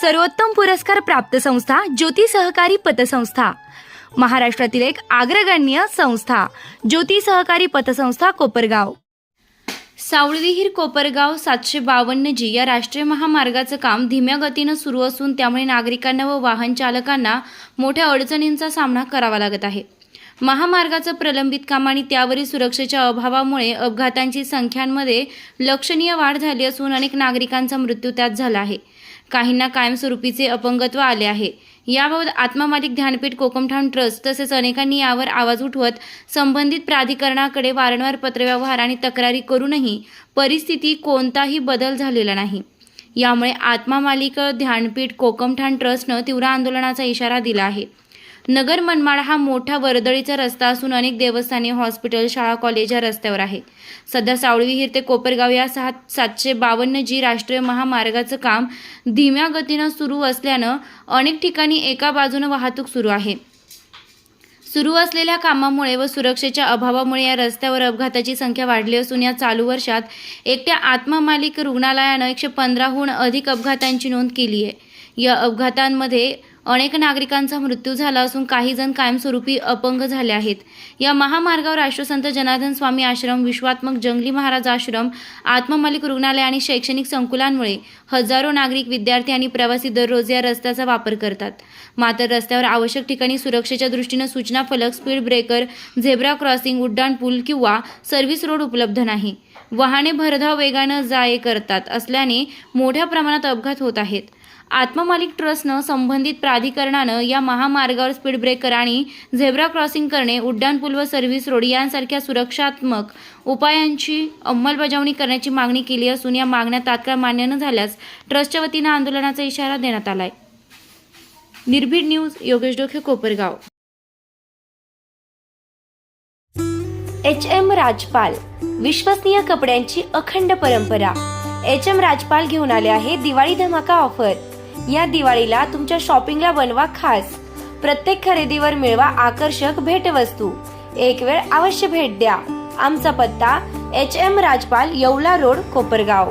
सर्वोत्तम पुरस्कार प्राप्त संस्था ज्योती सहकारी पतसंस्था. महाराष्ट्रातील एक अग्रगण्य संस्था ज्योती सहकारी पतसंस्था कोपरगाव. सावळविहीर कोपरगाव सातशे बावन्न जी या राष्ट्रीय महामार्गाचं काम धीम्या गतीनं सुरू असून त्यामुळे नागरिकांना व वाहन चालकांना मोठ्या अडचणींचा सामना करावा लागत आहे. महामार्गाचं प्रलंबित काम आणि त्यावरील सुरक्षेच्या अभावामुळे अपघातांची संख्यांमध्ये लक्षणीय वाढ झाली असून अनेक नागरिकांचा मृत्यू त्यात झाला आहे. काहींना कायमस्वरूपीचे अपंगत्व आले आहे. याबाबत आत्मामालिक ध्यानपीठ कोकमठाण ट्रस्ट तसेच अनेकांनी यावर आवाज उठवत संबंधित प्राधिकरणाकडे वारंवार पत्रव्यवहार आणि तक्रारी करूनही परिस्थिती कोणताही बदल झालेला नाही. यामुळे आत्मामालिक ध्यानपीठ कोकमठाण ट्रस्टनं तीव्र आंदोलनाचा इशारा दिला आहे. नगर मनमाड हा मोठा वर्दळीचा रस्ता असून अनेक देवस्थाने हॉस्पिटल शाळा कॉलेज या रस्त्यावर आहे. सध्या सावळीविहीर ते कोपरगाव या सहा सातशे बावन्न जी राष्ट्रीय महामार्गाचं काम धीम्या गतीनं सुरू असल्यानं अनेक ठिकाणी एका बाजूनं वाहतूक सुरू आहे. सुरू असलेल्या कामामुळे व सुरक्षेच्या अभावामुळे या रस्त्यावर अपघाताची संख्या वाढली असून या चालू वर्षात एकट्या आत्मा मालिक रुग्णालयानं एकशे पंधराहून अधिक अपघातांची नोंद केली आहे. या अपघातांमध्ये अनेक नागरिकांचा मृत्यू झाला असून काही जण कायमस्वरूपी अपंग झाले आहेत. या महामार्गावर राष्ट्रसंत जनार्दन स्वामी आश्रम विश्वात्मक जंगली महाराज आश्रम आत्ममालिक रुग्णालय आणि शैक्षणिक संकुलांमुळे हजारो नागरिक विद्यार्थी आणि प्रवासी दररोज या रस्त्याचा वापर करतात. मात्र रस्त्यावर आवश्यक ठिकाणी सुरक्षेच्या दृष्टीनं सूचना फलक स्पीड ब्रेकर झेब्रा क्रॉसिंग उड्डाण पूल किंवा सर्व्हिस रोड उपलब्ध नाही. वाहने भरधाव वेगानं जाये करतात असल्याने मोठ्या प्रमाणात अपघात होत आहेत. आत्ममालिक ट्रस्टनं संबंधित प्राधिकरणानं या महामार्गावर स्पीड ब्रेकर आणि झेब्रा क्रॉसिंग करणे उड्डाणपूल व सर्व्हिस रोड यांसारख्या सुरक्षात्मक उपायांची अंमलबजावणी करण्याची मागणी केली असून या मागण्या तात्काळ मान्य न झाल्यास ट्रस्टच्या वतीनं आंदोलनाचा इशारा देण्यात आलाय. Nirbhid news Yogesh Dokhe Kopargaon. H M Rajpal विश्वसनीय कपड्यांची अखंड परंपरा. एच एम राजपाल घेऊन आले आहे दिवाळी धमाका ऑफर. या दिवाळीला तुमच्या शॉपिंगला बनवा खास. प्रत्येक खरेदीवर मिळवा आकर्षक भेटवस्तू. एक वेळ अवश्य भेट द्या. आमचा पत्ता H M Rajpal Yeola road Kopargaon.